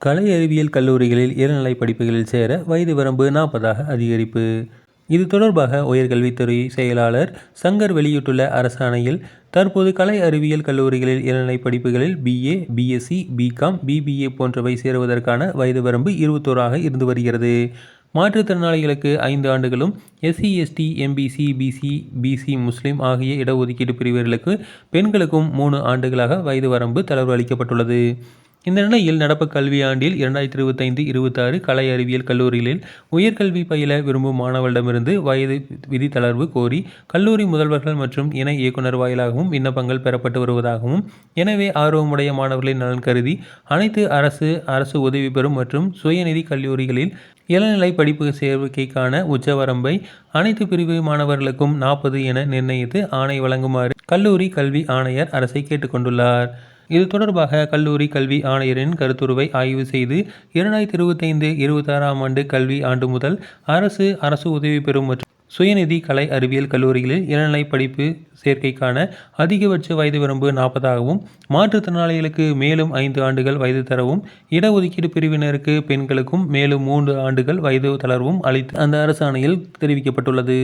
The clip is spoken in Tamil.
கலை அறிவியல் கல்லூரிகளில் இளநிலை படிப்புகளில் சேர வயது வரம்பு நாற்பதாக அதிகரிப்பு. இது தொடர்பாக உயர்கல்வித்துறை செயலாளர் சங்கர் வெளியிட்டுள்ள அரசாணையில் தற்போது கலை அறிவியல் கல்லூரிகளில் இளநிலை படிப்புகளில் பிஏ பிஎஸ்சி பிகாம் பிபிஏ போன்றவை சேருவதற்கான வயது வரம்பு இருபத்தோராக இருந்து வருகிறது. மாற்றுத்திறனாளிகளுக்கு ஐந்து ஆண்டுகளும் SC ST MBC BC BC முஸ்லிம் ஆகிய இடஒதுக்கீடு பிரிவர்களுக்கு பெண்களுக்கும் மூணு ஆண்டுகளாக வயது வரம்பு தளர்வு அளிக்கப்பட்டுள்ளது. இந்த நிலையில் நடப்பு கல்வியாண்டில் இரண்டாயிரத்தி இருபத்தைந்து இருபத்தாறு கலை அறிவியல் கல்லூரிகளில் உயர்கல்வி பயில விரும்பும் மாணவர்களிடமிருந்து வயது விதி தளர்வு கோரி கல்லூரி முதல்வர்கள் மற்றும் இணை இயக்குனர் வாயிலாகவும் விண்ணப்பங்கள் பெறப்பட்டு வருவதாகவும் எனவே ஆர்வமுடைய மாணவர்களின் நலன் கருதி அனைத்து அரசு அரசு உதவி பெறும் மற்றும் சுயநிதி கல்லூரிகளில் இளநிலை படிப்பு சேர்க்கைக்கான உச்சவரம்பை அனைத்து பிரிவு மாணவர்களுக்கும் நாற்பது என நிர்ணயித்து ஆணை வழங்குமாறு கல்லூரி கல்வி ஆணையர் அரசை கேட்டுக்கொண்டுள்ளார். இது தொடர்பாக கல்லூரி கல்வி ஆணையரின் கருத்துருவை ஆய்வு செய்து இரண்டாயிரத்தி இருபத்தைந்து இருபத்தாறாம் ஆண்டு கல்வி ஆண்டு முதல் அரசு அரசு உதவி பெறும் மற்றும் சுயநிதி கலை அறிவியல் கல்லூரிகளில் இளநிலை படிப்பு சேர்க்கைக்கான அதிகபட்ச வயது வரம்பு நாற்பதாகவும் மாற்றுத்திறனாளிகளுக்கு மேலும் ஐந்து ஆண்டுகள் வயது தரவும் இடஒதுக்கீடு பிரிவினருக்கு பெண்களுக்கும் மேலும் மூன்று ஆண்டுகள் வயது தளர்வும் அளித்து அந்த அரசாணையில் தெரிவிக்கப்பட்டுள்ளது.